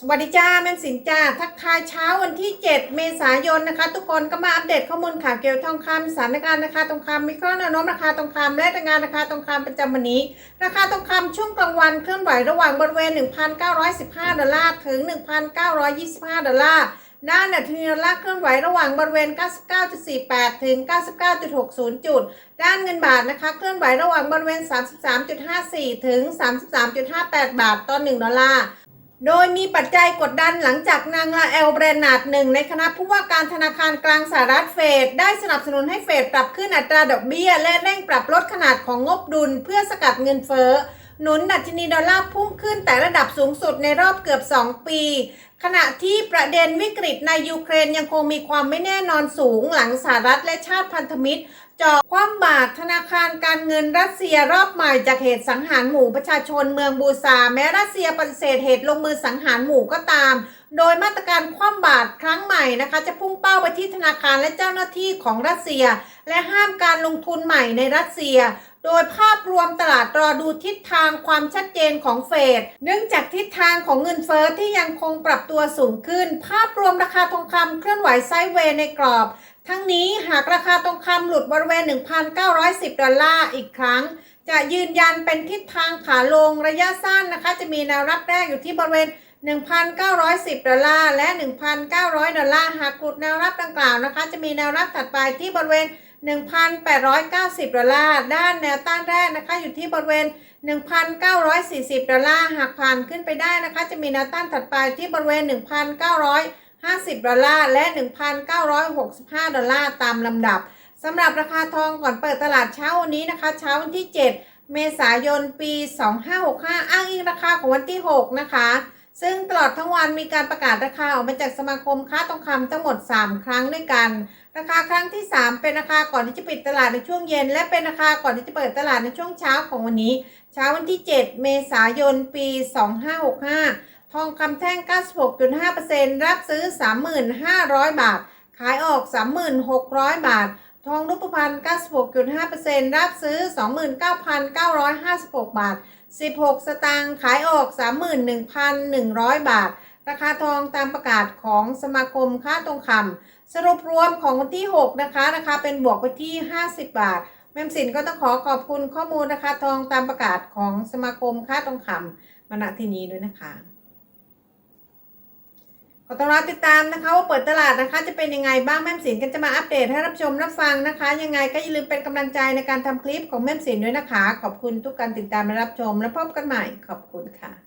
สวัสดีจ้าแม่นสินจ้าทักทายเช้าวันที่ 7 เมษายนนะคะ ทุกคนก็มาอัปเดตข้อมูลข่าวเกี่ยวกับทองคำสถานการณ์ราคาทองคำมีข้อแนวโน้มราคาทองคำและรายงานราคาทองคำประจำวันนี้ ราคาทองคำช่วงกลางวันเคลื่อนไหวระหว่างบริเวณ 1,915 ดอลลาร์ถึง 1,925 ดอลลาร์ด้านดัชนีดอลลาร์เคลื่อนไหวระหว่างบริเวณ 99.48 ถึง 99.60 จุด ด้านเงินบาทนะคะ เคลื่อนไหวระหว่างบริเวณ 33.54 ถึง 33.58 บาทต่อ 1 ดอลลาร์ โดยมีปัจจัยกดดันหลังจากนางลาเอลเบรนาดหนึ่งในคณะผู้ว่าการธนาคารกลางสหรัฐเฟดได้สนับสนุนให้เฟดปรับขึ้นอัตราดอกเบี้ย และเร่งปรับลดขนาดของงบดุลเพื่อสกัดเงินเฟ้อ หนุนดัชนีดอลลาร์พุ่งขึ้นแต่ระดับสูงสุดในรอบเกือบ 2 ปี ขณะที่ประเด็นวิกฤตในยูเครนยังคงมีความไม่แน่นอนสูงหลังสหรัฐและชาติพันธมิตรเจาะคว่ำบาตรธนาคารการเงินรัสเซียรอบใหม่จากเหตุสังหารหมู่ประชาชนเมืองบูซา แม้รัสเซียปฏิเสธเหตุลงมือสังหารหมู่ก็ตาม โดยมาตรการคว่ำบาตรครั้งใหม่นะคะ จะพุ่งเป้าไปที่ธนาคารและเจ้าหน้าที่ของรัสเซีย และห้ามการลงทุนใหม่ในรัสเซีย โดยภาพรวมตลาดรอดูทิศทางความชัดเจนของเฟด เนื่องจากทิศทางของเงินเฟอ้อที่ยังคงปรับตัวสูงขึ้น ภาพรวมราคาทองคำเคลื่อนไหวไซด์เวย์ในกรอบ ทั้งนี้หากราคาทองคำหลุดบริเวณ 1,910 ดอลลาร์อีกครั้ง จะยืนยันเป็นทิศทางขาลงระยะสั้นนะคะ จะมีแนวรับแรกอยู่ที่บริเวณ1,910 ดอลลาร์และ 1,900 ดอลลาร์ หากหลุดแนวรับดังกล่าวนะคะ จะมีแนวรับถัดไปที่บริเวณ 1,890 ดอลลาร์ ด้านแนวต้านแรกนะคะ อยู่ที่บริเวณ 1,940 ดอลลาร์ หากผ่านขึ้นไปได้นะคะ จะมีแนวต้านถัดไปที่บริเวณ 1,950 ดอลลาร์ และ 1,965 ดอลลาร์ ตามลำดับสำหรับราคาทองก่อนเปิดตลาดเช้าวันนี้นะคะ เช้าวันที่ 7 เมษายน ปี 2565 อ้างอิงราคาของวันที่ 6 นะคะ ซึ่งตลอดทั้งวันมีการประกาศราคาออกมาจากสมาคมค้าทองคำทั้งหมด 3 ครั้งด้วยกัน ราคาครั้งที่ 3 เป็นราคาก่อนที่จะปิดตลาดในช่วงเย็น และเป็นราคาก่อนที่จะเปิดตลาดในช่วงเช้าของวันนี้ เช้าวันที่ 7 เมษายน ปี 2565 ทองคำแท่ง 96.5%รับซื้อ 3,500 บาท ขายออก 3,600 บาท ทองรูปพรรณ96.5%รับซื้อ 29,956 บาท 16 สตางค์ขายออก 31,100 บาท ราคาทองตามประกาศของสมาคมค่าทองคำสรุปรวมของวันที่ 6 นะคะ ราคาเป็นบวกไปที่ 50 บาท แม่มสินก็ต้องขอขอบคุณข้อมูลราคาทองตามประกาศของสมาคมค่าทองคำมาณที่นี้ด้วยนะคะ ขอต้องรอติดตามนะคะว่าเปิดตลาดนะคะจะเป็นยังไงบ้างแม่มสินก็จะมาอัปเดตให้รับชมรับฟังนะคะ ยังไงก็อย่าลืมเป็นกำลังใจในการทำคลิปของแม่มสินด้วยนะคะ ขอบคุณทุกการติดตามและรับชม และพบกันใหม่ขอบคุณค่ะ